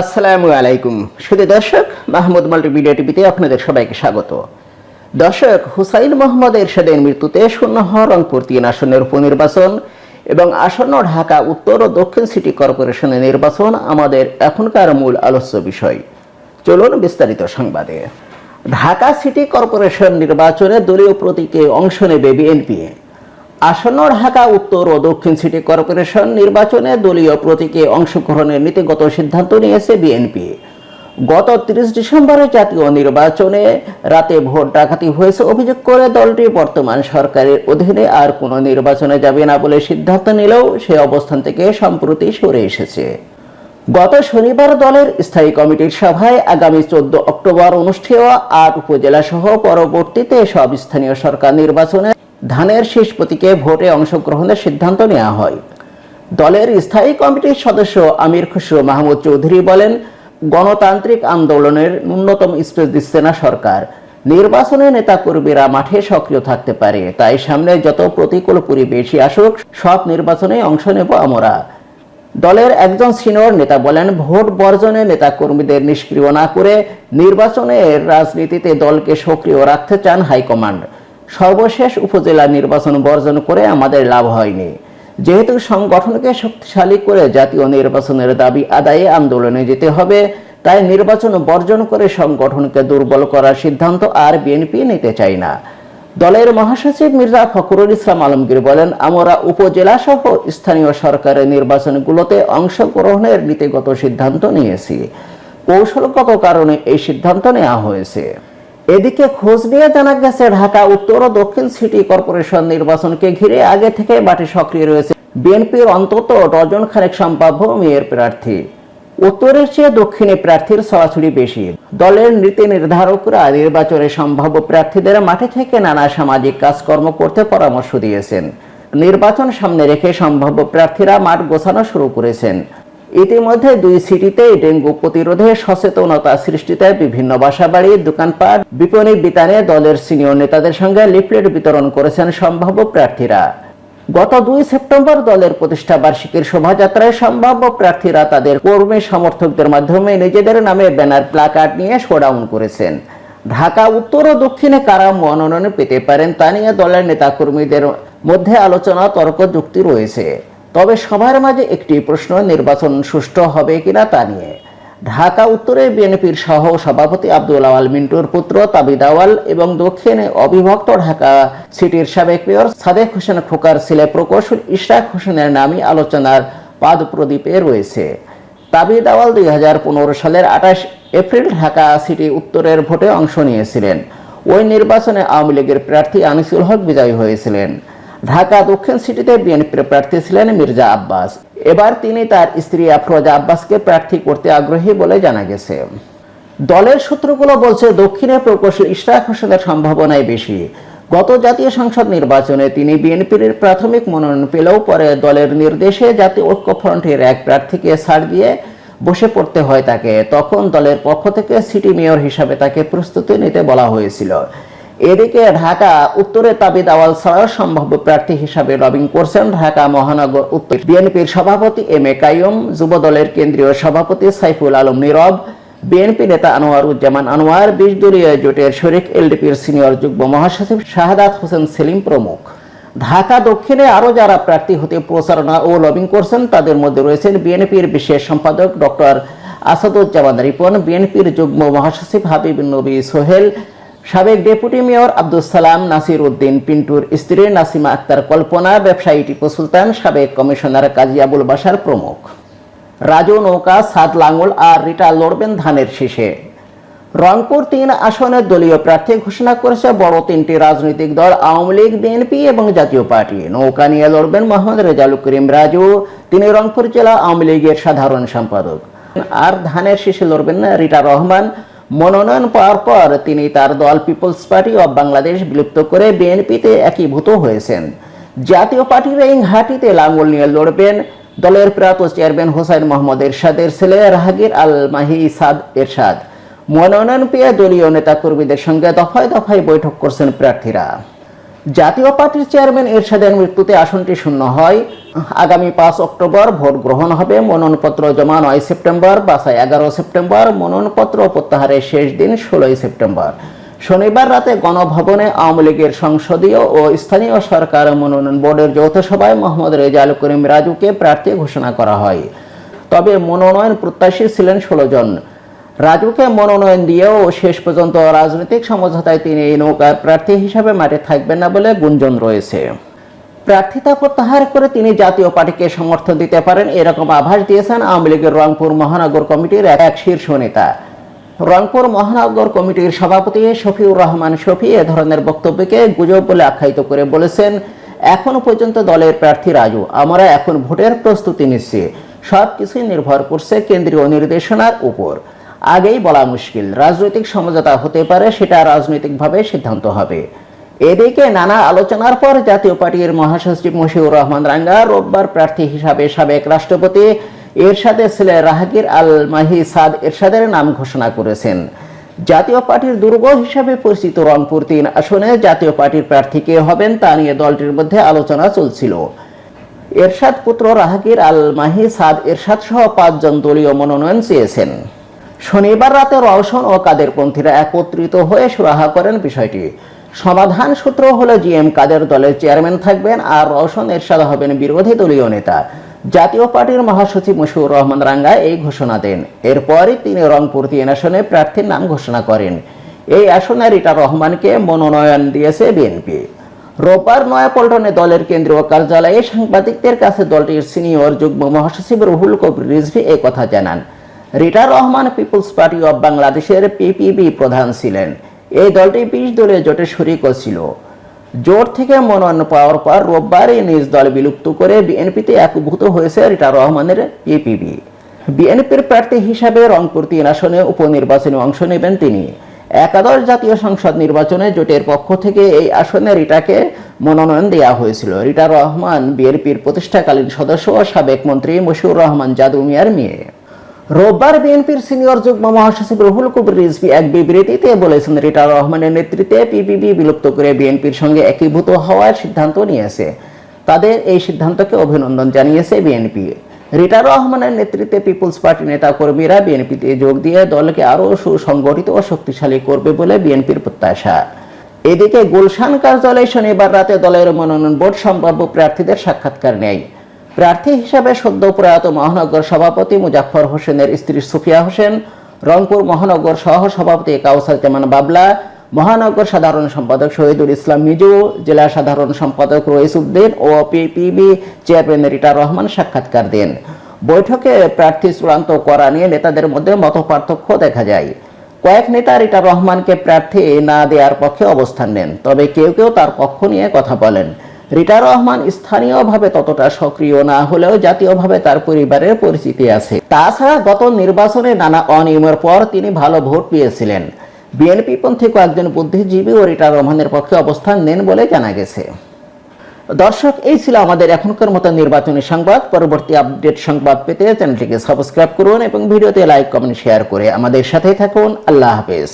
আসসালামু আলাইকুম। শুধু দর্শক, মাহমুদ মাল্টিমিডিয়া টিভিতে আপনাদের সবাইকে স্বাগত। দর্শক, হুসাইন মোহাম্মদ এরশাদের মৃত্যুতে শূন্য হওয়া রংপুর তিন আসনের উপনির্বাচন এবং আসন্ন ঢাকা, উত্তর ও দক্ষিণ সিটি কর্পোরেশনের নির্বাচন আমাদের এখনকার মূল আলোচ্য বিষয়। চলুন বিস্তারিত সংবাদে। ঢাকা সিটি কর্পোরেশন নির্বাচনে দলীয় প্রতীকে অংশ নেবে বিএনপি। আসন্ন ঢাকা, উত্তর ও দক্ষিণ সিটি কর্পোরেশন নির্বাচনে দলীয় প্রতীকে অংশগ্রহণের নীতিগত সিদ্ধান্ত নিয়েছে বিএনপি। গত তিরিশ ডিসেম্বরে জাতীয় নির্বাচনে রাতে ভোট ডাকাতি হয়েছে অভিযোগ করে দলটি। বর্তমান সরকারের অধীনে আর কোনো নির্বাচনে যাবে না বলে সিদ্ধান্ত নিলেও সে অবস্থান থেকে সম্প্রতি সরে এসেছে। গত শনিবার দলের স্থায়ী কমিটির সভায় আগামী চোদ্দ অক্টোবর অনুষ্ঠেয় আট উপজেলা সহ পরবর্তীতে সব স্থানীয় সরকার নির্বাচনে ধানের শেষ প্রতীকে ভোটে অংশগ্রহণের সিদ্ধান্ত নেওয়া হয়। দলের স্থায়ী কমিটির সদস্য আমির খুসরো মাহমুদ চৌধুরী বলেন, গণতান্ত্রিক আন্দোলনের ন্যূনতম স্পেস দিচ্ছে না সরকার। নির্বাচনে নেতাকর্মীরা মাঠে সক্রিয় থাকতে পারে। তাই সামনে যত প্রতিকূল পরিবেশই আসুক, সব নির্বাচনে অংশ নেব আমরা। দলের একজন সিনিয়র নেতা বলেন, ভোট বর্জনে নেতা কর্মীদের নিষ্ক্রিয় না করে নির্বাচনের রাজনীতিতে দলকে সক্রিয় রাখতে চান হাইকমান্ড। সর্বশেষ উপজেলা নির্বাচন বর্জন করে আমাদের লাভ হয়নি। যেহেতু সংগঠনকে শক্তিশালী করে জাতীয় নির্বাচনের দাবি আদায়ে আন্দোলনে যেতে হবে, তাই নির্বাচন বর্জন করে সংগঠনকে দুর্বল করার সিদ্ধান্ত আর বিএনপি নিতে চাই না। দলের মহাসচিব মির্জা ফখরুল ইসলাম আলমগীর বলেন, আমরা উপজেলা সহ স্থানীয় সরকারের নির্বাচনগুলোতে অংশগ্রহণের নীতিগত সিদ্ধান্ত নিয়েছি। কৌশলগত কারণে এই সিদ্ধান্ত নেওয়া হয়েছে। এদিকে খোঁজ নিয়ে জানা গেছে ঢাকা, উত্তর ও দক্ষিণ সিটি কর্পোরেশন নির্বাচনকে ঘিরে আগে থেকে মাঠে সক্রিয় রয়েছে বিএনপির অন্তত ডজন খানেক সম্ভাব্য মেয়র প্রার্থী। উত্তরের চেয়ে দক্ষিণে প্রার্থীর সরাসরি বেশি। দলের নীতি নির্ধারকরা নির্বাচনে সম্ভাব্য প্রার্থীদের মাঠে থেকে নানা সামাজিক কাজকর্ম করতে পরামর্শ দিয়েছেন। নির্বাচন সামনে রেখে সম্ভাব্য প্রার্থীরা মাঠ গোছানো শুরু করেছেন। ইতিমধ্যে দুই সিটিতে ডেঙ্গু প্রতিরোধে সচেতনতা সৃষ্টিতে বিভিন্ন বাসাবাড়ি, দোকানপাট, বিপণী বিতানে দলের সিনিয়র নেতাদের সঙ্গে লিফলেট বিতরণ করেছেন সম্ভাব্য প্রার্থীরা। গত দুই সেপ্টেম্বর দলের প্রতিষ্ঠা বার্ষিকীর শোভাযাত্রায় সম্ভাব্য প্রার্থীরা তাদের কর্মী সমর্থকদের মাধ্যমে নিজেদের নামে ব্যানার, প্লাকার্ড নিয়ে শোডাউন করেছেন। ঢাকা, উত্তর ও দক্ষিণে কারা মনোনয়ন পেতে পারেন তা নিয়ে দলের নেতাকর্মীদের মধ্যে আলোচনা, তর্ক, যুক্তি রয়েছে। তবে সবার মাঝে একটি প্রশ্ন, নির্বাচন সুষ্ঠু হবে কিনা তা নিয়ে। ঢাকা উত্তরে বিএনপির সহ সভাপতি আব্দুল আওয়াল মিন্টুর পুত্র তাবিদ আওয়াল এবং দক্ষিণে অবিভক্ত ঢাকা সিটির সাবেক মেয়র সাদেক হোসেন খোকার ছেলে প্রকৌশল ইশরাক হোসেনের নামই আলোচনার পাদ প্রদীপে রয়েছে। তাবিদ আওয়াল দুই হাজার পনেরো সালের আঠাশ এপ্রিল ঢাকা সিটি উত্তরের ভোটে অংশ নিয়েছিলেন। ওই নির্বাচনে আওয়ামী লীগের প্রার্থী আনিসুল হক বিজয়ী হয়েছিলেন। ঢাকা দক্ষিণ সিটিতে বিএনপির প্রার্থী ছিলেন মির্জা আব্বাস। এবার তিনি তার স্ত্রী আফরোজা আব্বাসকে প্রার্থী করতে আগ্রহী বলে জানা গেছে। দলের সূত্রগুলো বলছে, দক্ষিণে প্রকৌশল ইশরাক হোসেনের সম্ভাবনাই বেশি। গত জাতীয় সংসদ নির্বাচনে তিনি বিএনপির প্রাথমিক মনোনয়ন পেলেও পরে দলের নির্দেশে জাতীয় ঐক্যফ্রন্টের এক প্রার্থীকে ছাড় দিয়ে বসে পড়তে হয় তাকে। তখন দলের পক্ষ থেকে সিটি মেয়র হিসাবে তাকে প্রস্তুতি নিতে বলা হয়েছিল। এদিকে ঢাকা উত্তরে তাবিদ আওয়াল ছাড়াও সম্ভাব্য প্রার্থী হিসাবে লবিং করছেন ঢাকা মহানগর উত্তর বিএনপির সভাপতি এম এ কাইম যুব দলের কেন্দ্রীয় সভাপতি সাইফুল আলম নীরব, বিএনপি নেতা আনোয়ার উজ্জামান আনোয়ার বিশ দলীয় জোটের শরিক এলডিপির সিনিয়র যুগ্ম মহাসচিব শাহাদাত হোসেন সেলিম প্রমুখ। ঢাকা দক্ষিণে আরও যারা প্রার্থী হতে প্রচারণা ও লবিং করছেন, তাদের মধ্যে রয়েছেন বিএনপির বিশেষ সম্পাদক ডক্টর আসাদুজ্জামান রিপন, বিএনপির যুগ্ম মহাসচিব হাবিব নবী সোহেল সাবেক ডেপুটি মেয়র আব্দুল সালাম, নাসির উদ্দিন, পিন্টুর স্ত্রী নাসিমা আক্তার কল্পনা, ব্যবসায়ী টিপু সুলতান, সাবেক কমিশনার কাজী আবুল বাসার প্রমুখ। রাজু নৌকা সাত লাঙ্গল আর রিটা লড়বেন ধানের শীষে। রংপুর তিন আসনের দলীয় প্রার্থী ঘোষণা করেছে বড় তিনটি রাজনৈতিক দল, আওয়ামী লীগ, বিএনপি এবং জাতীয় পার্টি। নৌকা নিয়ে লড়বেন মোহাম্মদ রেজালু করিম রাজু, তিনি রংপুর জেলা আওয়ামী লীগের সাধারণ সম্পাদক। আর ধানের শীষে লড়বেন রিটা রহমান মনোনয়ন পাওয়ার পর তিনি তার দল পিপলস পার্টি অব বাংলাদেশ বিলুপ্ত করে বিএনপিতে একীভূত হয়েছেন। জাতীয় পার্টির এই ঘাটিতে লাঙ্গল নিয়ে লড়বেন দলের প্রাত চেয়ারম্যান হোসাইন মোহাম্মদ এরশাদের ছেলে রাহাগীর আল মাহি ইসাদ এরশাদ। মনোনয়ন পেয়ে দলীয় নেতাকর্মীদের সঙ্গে দফায় দফায় বৈঠক করছেন প্রার্থীরা। জাতীয় পার্টির চেয়ারম্যান এরশাদের মৃত্যুতে আসনটি শূন্য হয়। আগামী পাঁচ অক্টোবর ভোট গ্রহণ হবে। মনোনয়নপত্র জমা নয় সেপ্টেম্বর বাসায় এগারো সেপ্টেম্বর, মনোনয়নপত্র প্রত্যাহারের শেষ দিন ষোলোই সেপ্টেম্বর। শনিবার রাতে গণভবনে আওয়ামী লীগের সংসদীয় ও স্থানীয় সরকার মনোনয়ন বোর্ডের যৌথ সভায় মোহাম্মদ রেজাউল করিম রাজুকে প্রার্থী ঘোষণা করা হয়। তবে মনোনয়ন প্রত্যাশী ছিলেন ষোলো জন। রাজুকে মনোনয়ন দিয়েও শেষ পর্যন্ত রাজনৈতিক সমঝোতায় তিনি এই নৌকার প্রার্থী হিসাবে মাঠে থাকবেন না বলে গুঞ্জন রয়েছে। প্রার্থিতা প্রত্যাহার করে তিনি জাতীয় পার্টিকে সমর্থন দিতে পারেন, এরকম আভাস দিয়েছেন আওয়ামী লীগের রংপুর মহানগর কমিটির এক শীর্ষ নেতা। রংপুর মহানগর কমিটির সভাপতি শফিউর রহমান শফি এ ধরনের বক্তব্যকে গুজব বলে আখ্যায়িত করে বলেছেন, এখনও পর্যন্ত দলের প্রার্থী রাজু, আমরা এখন ভোটের প্রস্তুতি নিচ্ছি সব কিছুই নির্ভর করছে কেন্দ্রীয় নির্দেশনার উপর। আগেই বলা মুশকিল। রাজনৈতিক সমঝোতা হতে পারে, সেটা রাজনৈতিকভাবে সিদ্ধান্ত হবে। এদিকে নানা আলোচনার পর জাতীয় পার্টির মহাসচিব মশিউর রহমান রাঙ্গা রোববার প্রার্থী হিসাবে সাবেক রাষ্ট্রপতি এরশাদের ছেলে রাহাগির আল মাহি সাদ এরশাদের নাম ঘোষণা করেছেন। জাতীয় পার্টির দুর্গ হিসাবে পরিচিত রংপুর তিন আসনে জাতীয় পার্টির প্রার্থী কে হবেন তা নিয়ে দলটির মধ্যে আলোচনা চলছিল। এরশাদ পুত্র রাহাগির আল মাহি সাদ এরশাদ সহ পাঁচজন দলীয় মনোনয়ন চেয়েছেন। শনিবার রাতে রওশন ও কাদের পন্থীরা একত্রিত হয়ে সুরাহা করেন বিষয়টি। সমাধান সূত্র হলো জিএম কাদের দলের চেয়ারম্যান থাকবেন আর রওশন এরশাদ হবেন বিরোধী দলীয় নেতা। জাতীয় পার্টির মহাসচিব মুশিউর রহমান রাঙ্গা এই ঘোষণা দেন। এরপরই তিনি রংপুর তিন আসনে প্রার্থীর নাম ঘোষণা করেন। এই আসনে রিটা রহমানকে মনোনয়ন দিয়েছে বিএনপি। রোববার নয়াপল্টনে দলের কেন্দ্রীয় কার্যালয়ে সাংবাদিকদের কাছে দলটির সিনিয়র যুগ্ম মহাসচিব রুহুল কবির রিজভি এই কথা জানান। Rita Rahman peoples party of বাংলাদেশের পিপিবি প্রধান ছিলেন। এই দলটি বিশ দলীয় জোটে শরিকও ছিল। জোট থেকে মনোনয়ন পাওয়ার পর রোববারই নিজ দল বিলুপ্ত করে বিএনপিতে একভূত হয়েছে রিটা রহমানের পিপিবি। বিএনপির প্রার্থী হিসাবে রংপুর তিন আসনে উপনির্বাচনে অংশ নেবেন তিনি। একাদশ জাতীয় সংসদ নির্বাচনে জোটের পক্ষ থেকে এই আসনে রিটাকে মনোনয়ন দেওয়া হয়েছিল। রিটা রহমান বিএনপির প্রতিষ্ঠাকালীন সদস্য ও সাবেক মন্ত্রী মশিউর রহমান জাদু মিয়ার মেয়ে। রোববার বিএনপির সিনিয়র যুগ্ম মহাসচিব রুহুল কবির রিজভি এক বিবৃতিতে বলেছেন, রিটা রহমানের নেতৃত্বে পিপিবি বিলুপ্ত করে বিএনপির সঙ্গে একীভূত হওয়ার সিদ্ধান্ত নিয়েছে। তাদের এই সিদ্ধান্তকে অভিনন্দন জানিয়েছে বিএনপি। রিটা রহমানের নেতৃত্বে পিপুলস পার্টি নেতা কর্মীরা বিএনপিতে যোগ দিয়ে দলকে আরও সুসংগঠিত ও শক্তিশালী করবে বলে বিএনপির প্রত্যাশা। এদিকে গুলশান কার্যালয়ে শনিবার রাতে দলের মনোনয়ন বোর্ড সম্ভাব্য প্রার্থীদের সাক্ষাৎকার নেয়। প্রার্থী হিসাবে সদ্য প্রয়াত মহানগর সভাপতি মুজাফর হোসেনের স্ত্রী সুফিয়া হোসেন, রংপুর মহানগর সহ সভাপতি কাউসার জামান বাবলা, মহানগর সাধারণ সম্পাদক শহীদুল ইসলাম মিজু, জেলা সাধারণ সম্পাদক রইস উদ্দিন ও পিপিবি চেয়ারম্যান রিটা রহমান সাক্ষাৎকার দেন। বৈঠকে প্রার্থী চূড়ান্ত করা নিয়ে নেতাদের মধ্যে মত পার্থক্য দেখা যায়। কয়েক নেতা রিটা রহমানকে প্রার্থী না দেওয়ার পক্ষে অবস্থান নেন, তবে কেউ কেউ তার পক্ষ নিয়ে কথা বলেন। রিটা রহমান স্থানীয়ভাবে ততটা সক্রিয় না হলেও জাতীয়ভাবে তার পরিবারের পরিচিতি আছে। তাছাড়া গত নির্বাচনে নানা অনিয়মের পর তিনি ভালো ভোট পেয়েছিলেন। বিএনপি পন্থী কয়েকজন বুদ্ধিজীবী ও রিটা রহমানের পক্ষে অবস্থান নেন বলে জানা গেছে। দর্শক, এই ছিল আমাদের এখনকার মতো নির্বাচনী সংবাদ। পরবর্তী আপডেট সংবাদ পেতে চ্যানেলটিকে সাবস্ক্রাইব করুন এবং ভিডিওতে লাইক, কমেন্ট, শেয়ার করে আমাদের সাথেই থাকুন। আল্লাহ হাফেজ।